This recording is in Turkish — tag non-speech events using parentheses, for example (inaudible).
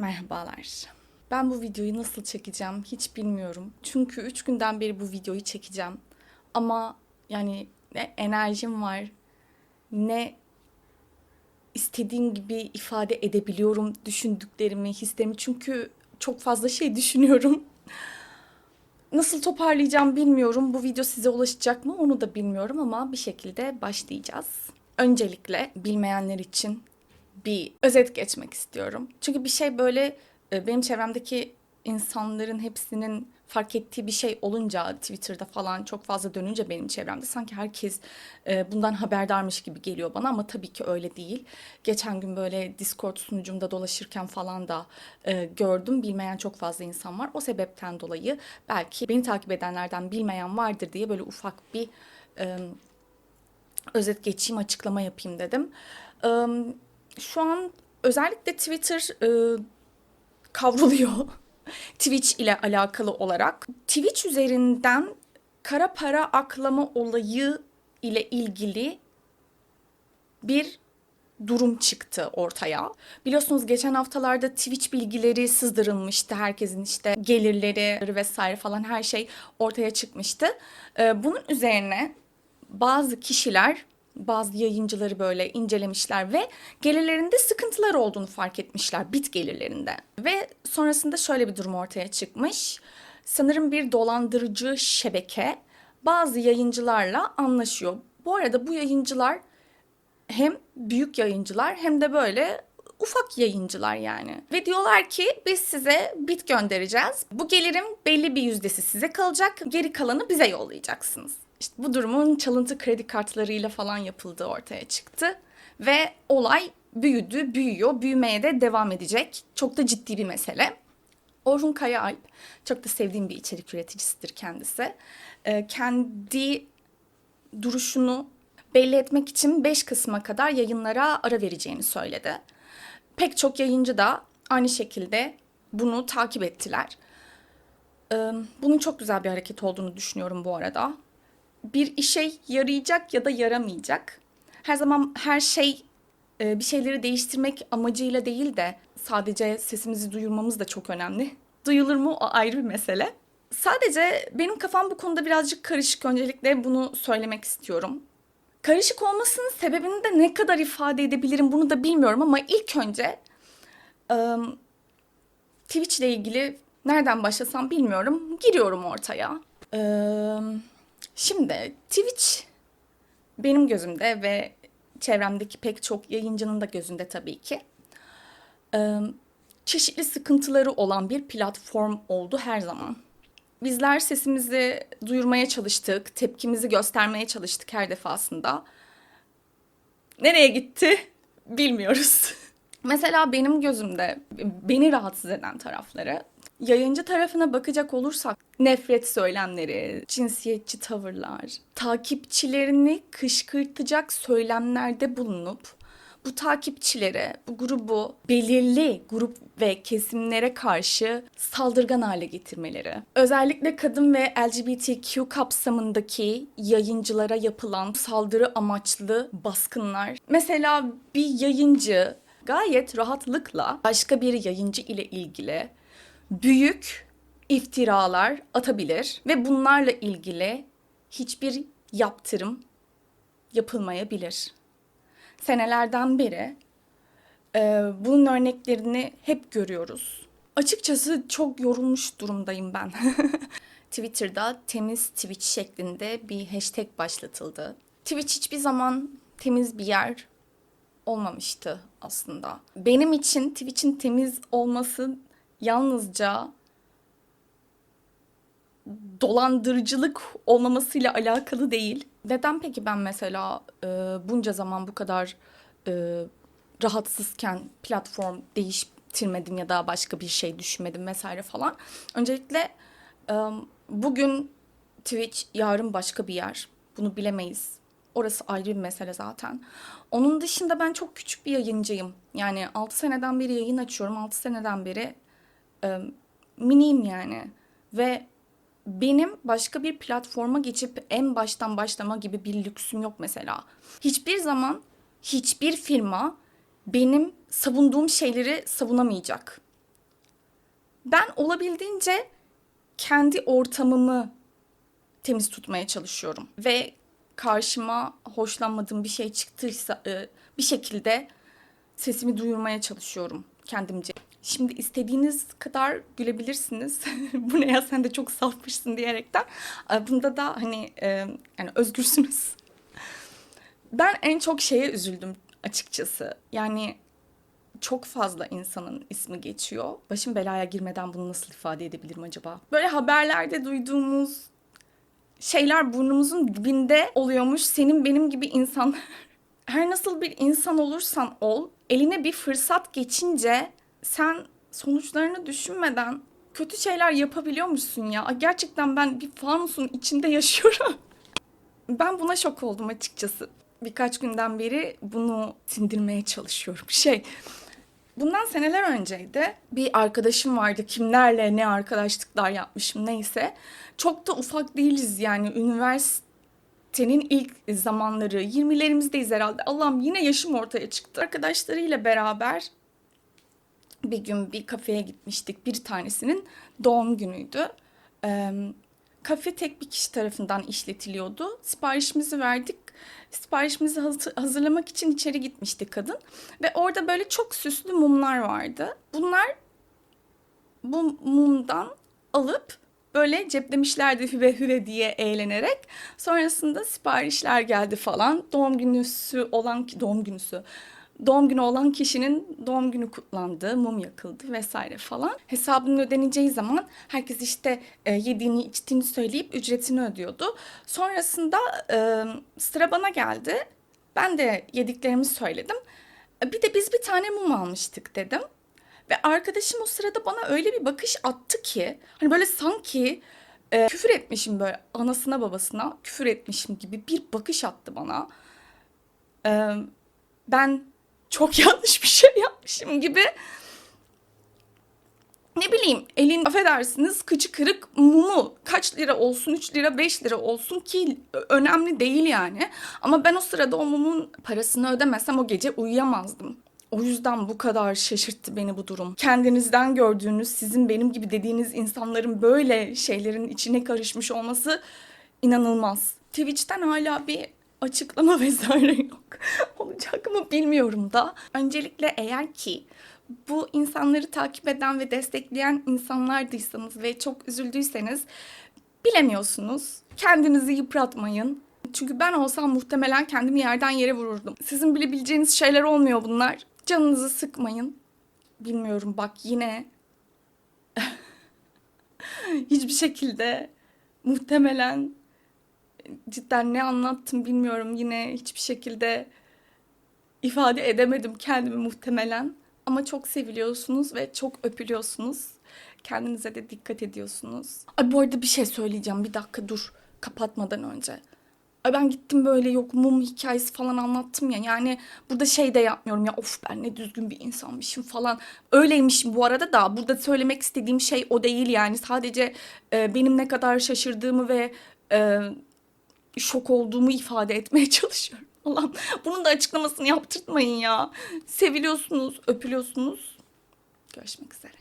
Merhabalar. Ben bu videoyu nasıl çekeceğim hiç bilmiyorum. Çünkü 3 günden beri bu videoyu çekeceğim. Ama yani ne enerjim var ne istediğim gibi ifade edebiliyorum düşündüklerimi, hislerimi. Çünkü çok fazla şey (laughs) düşünüyorum. Nasıl toparlayacağım bilmiyorum. Bu video size ulaşacak mı onu da bilmiyorum ama bir şekilde başlayacağız. Öncelikle bilmeyenler için bir özet geçmek istiyorum. Çünkü bir şey böyle e, benim çevremdeki insanların hepsinin fark ettiği bir şey olunca Twitter'da falan çok fazla dönünce benim çevremde sanki herkes e, bundan haberdarmış gibi geliyor bana ama tabii ki öyle değil. Geçen gün böyle Discord sunucumda dolaşırken falan da e, gördüm. Bilmeyen çok fazla insan var. O sebepten dolayı belki beni takip edenlerden bilmeyen vardır diye böyle ufak bir özet geçeyim, açıklama yapayım dedim. E, şu an özellikle Twitter e, kavruluyor. (laughs) Twitch ile alakalı olarak. Twitch üzerinden kara para aklama olayı ile ilgili bir durum çıktı ortaya. Biliyorsunuz geçen haftalarda Twitch bilgileri sızdırılmıştı. Herkesin işte gelirleri vesaire falan her şey ortaya çıkmıştı. Ee, Bunun üzerine bazı kişiler bazı yayıncıları böyle incelemişler ve gelirlerinde sıkıntılar olduğunu fark etmişler bit gelirlerinde. Ve sonrasında şöyle bir durum ortaya çıkmış. Sanırım bir dolandırıcı şebeke bazı yayıncılarla anlaşıyor. Bu arada bu yayıncılar hem büyük yayıncılar hem de böyle ufak yayıncılar yani. Ve diyorlar ki biz size bit göndereceğiz. Bu gelirin belli bir yüzdesi size kalacak. Geri kalanı bize yollayacaksınız. İşte bu durumun çalıntı kredi kartlarıyla falan yapıldığı ortaya çıktı. Ve olay büyüdü, büyüyor, büyümeye de devam edecek. Çok da ciddi bir mesele. Orhun Kayaalp, çok da sevdiğim bir içerik üreticisidir kendisi. Ee, kendi duruşunu belli etmek için 5 kısma kadar yayınlara ara vereceğini söyledi. Pek çok yayıncı da aynı şekilde bunu takip ettiler. Ee, Bunun çok güzel bir hareket olduğunu düşünüyorum bu arada. Bir işe yarayacak ya da yaramayacak. Her zaman her şey e, bir şeyleri değiştirmek amacıyla değil de sadece sesimizi duyurmamız da çok önemli. Duyulur mu o ayrı bir mesele. Sadece benim kafam bu konuda birazcık karışık. Öncelikle bunu söylemek istiyorum. Karışık olmasının sebebini de ne kadar ifade edebilirim bunu da bilmiyorum ama ilk önce Twitch ile ilgili nereden başlasam bilmiyorum. Giriyorum ortaya. Im, Şimdi Twitch benim gözümde ve çevremdeki pek çok yayıncının da gözünde tabii ki çeşitli sıkıntıları olan bir platform oldu her zaman. Bizler sesimizi duyurmaya çalıştık, tepkimizi göstermeye çalıştık her defasında. Nereye gitti bilmiyoruz. (laughs) Mesela benim gözümde beni rahatsız eden tarafları yayıncı tarafına bakacak olursak nefret söylemleri, cinsiyetçi tavırlar, takipçilerini kışkırtacak söylemlerde bulunup bu takipçilere, bu grubu belirli grup ve kesimlere karşı saldırgan hale getirmeleri. Özellikle kadın ve LGBTQ kapsamındaki yayıncılara yapılan saldırı amaçlı baskınlar. Mesela bir yayıncı gayet rahatlıkla başka bir yayıncı ile ilgili büyük iftiralar atabilir ve bunlarla ilgili hiçbir yaptırım yapılmayabilir. Senelerden beri e, bunun örneklerini hep görüyoruz. Açıkçası çok yorulmuş durumdayım ben. (laughs) Twitter'da temiz Twitch şeklinde bir hashtag başlatıldı. Twitch hiçbir zaman temiz bir yer olmamıştı aslında. Benim için Twitch'in temiz olması yalnızca dolandırıcılık olmamasıyla alakalı değil. Neden peki ben mesela e, bunca zaman bu kadar e, rahatsızken platform değiştirmedim ya da başka bir şey düşünmedim vesaire falan. Öncelikle e, bugün Twitch, yarın başka bir yer. Bunu bilemeyiz. Orası ayrı bir mesele zaten. Onun dışında ben çok küçük bir yayıncıyım. Yani 6 seneden beri yayın açıyorum. 6 seneden beri e, miniyim yani. Ve benim başka bir platforma geçip en baştan başlama gibi bir lüksüm yok mesela. Hiçbir zaman hiçbir firma benim savunduğum şeyleri savunamayacak. Ben olabildiğince kendi ortamımı temiz tutmaya çalışıyorum ve karşıma hoşlanmadığım bir şey çıktıysa e, bir şekilde sesimi duyurmaya çalışıyorum kendimce. Şimdi istediğiniz kadar gülebilirsiniz. (laughs) Bu ne ya sen de çok safmışsın diyerekten. Bunda da hani yani özgürsünüz. (laughs) Ben en çok şeye üzüldüm açıkçası. Yani çok fazla insanın ismi geçiyor. Başım belaya girmeden bunu nasıl ifade edebilirim acaba? Böyle haberlerde duyduğumuz şeyler burnumuzun dibinde oluyormuş. Senin benim gibi insan her (laughs) nasıl bir insan olursan ol, eline bir fırsat geçince sen sonuçlarını düşünmeden kötü şeyler yapabiliyormuşsun ya. Gerçekten ben bir fanusun içinde (laughs) yaşıyorum. Ben buna şok oldum açıkçası. Birkaç günden beri bunu sindirmeye çalışıyorum. (laughs) Şey, bundan seneler önceydi. Bir arkadaşım vardı. Kimlerle ne arkadaşlıklar yapmışım neyse. Çok da ufak değiliz yani. Üniversitenin ilk zamanları. 20'lerimizdeyiz herhalde. Allah'ım yine yaşım ortaya çıktı. Arkadaşlarıyla beraber bir gün bir kafeye gitmiştik. Bir tanesinin doğum günüydü. Ee, kafe tek bir kişi tarafından işletiliyordu. Siparişimizi verdik. Siparişimizi hazır- hazırlamak için içeri gitmişti kadın. Ve orada böyle çok süslü mumlar vardı. Bunlar bu mumdan alıp böyle ceplemişlerdi hüve hüve diye eğlenerek. Sonrasında siparişler geldi falan. Doğum günüsü olan ki doğum günüsü doğum günü olan kişinin doğum günü kutlandı, mum yakıldı vesaire falan. Hesabının ödeneceği zaman herkes işte e, yediğini içtiğini söyleyip ücretini ödüyordu. Sonrasında e, sıra bana geldi. Ben de yediklerimi söyledim. E, Bir de biz bir tane mum almıştık dedim. Ve arkadaşım o sırada bana öyle bir bakış attı ki hani böyle sanki e, küfür etmişim böyle anasına babasına küfür etmişim gibi bir bakış attı bana. E, ben çok (laughs) yanlış bir şey yapmışım gibi. Ne bileyim elin affedersiniz kıçı kırık mumu kaç lira olsun 3 lira 5 lira olsun ki önemli değil yani. Ama ben o sırada o mumun parasını ödemesem o gece uyuyamazdım. O yüzden bu kadar şaşırttı beni bu durum. Kendinizden gördüğünüz, sizin benim gibi dediğiniz insanların böyle şeylerin içine karışmış olması inanılmaz. Twitch'ten hala bir açıklama (laughs) vesaire yok. Olacak mı bilmiyorum da. Öncelikle eğer ki bu insanları takip eden ve destekleyen insanlardıysanız ve çok üzüldüyseniz bilemiyorsunuz. Kendinizi yıpratmayın. Çünkü ben olsam muhtemelen kendimi yerden yere vururdum. Sizin bilebileceğiniz şeyler olmuyor bunlar. Canınızı sıkmayın. Bilmiyorum bak yine (laughs) hiçbir şekilde muhtemelen cidden ne anlattım bilmiyorum. Yine hiçbir şekilde ifade edemedim kendimi muhtemelen. Ama çok seviliyorsunuz ve çok öpülüyorsunuz. Kendinize de dikkat ediyorsunuz. Ay bu arada bir şey söyleyeceğim. Bir dakika dur. Kapatmadan önce. Ay ben gittim böyle yok mum hikayesi falan anlattım ya. Yani burada şey de yapmıyorum ya of ben ne düzgün bir insanmışım falan. Öyleymişim bu arada da burada söylemek istediğim şey o değil yani. Sadece e, benim ne kadar şaşırdığımı ve e, şok olduğumu ifade etmeye (laughs) çalışıyorum. Allah'ım bunun da açıklamasını yaptırtmayın ya. Seviliyorsunuz, öpülüyorsunuz. Görüşmek üzere.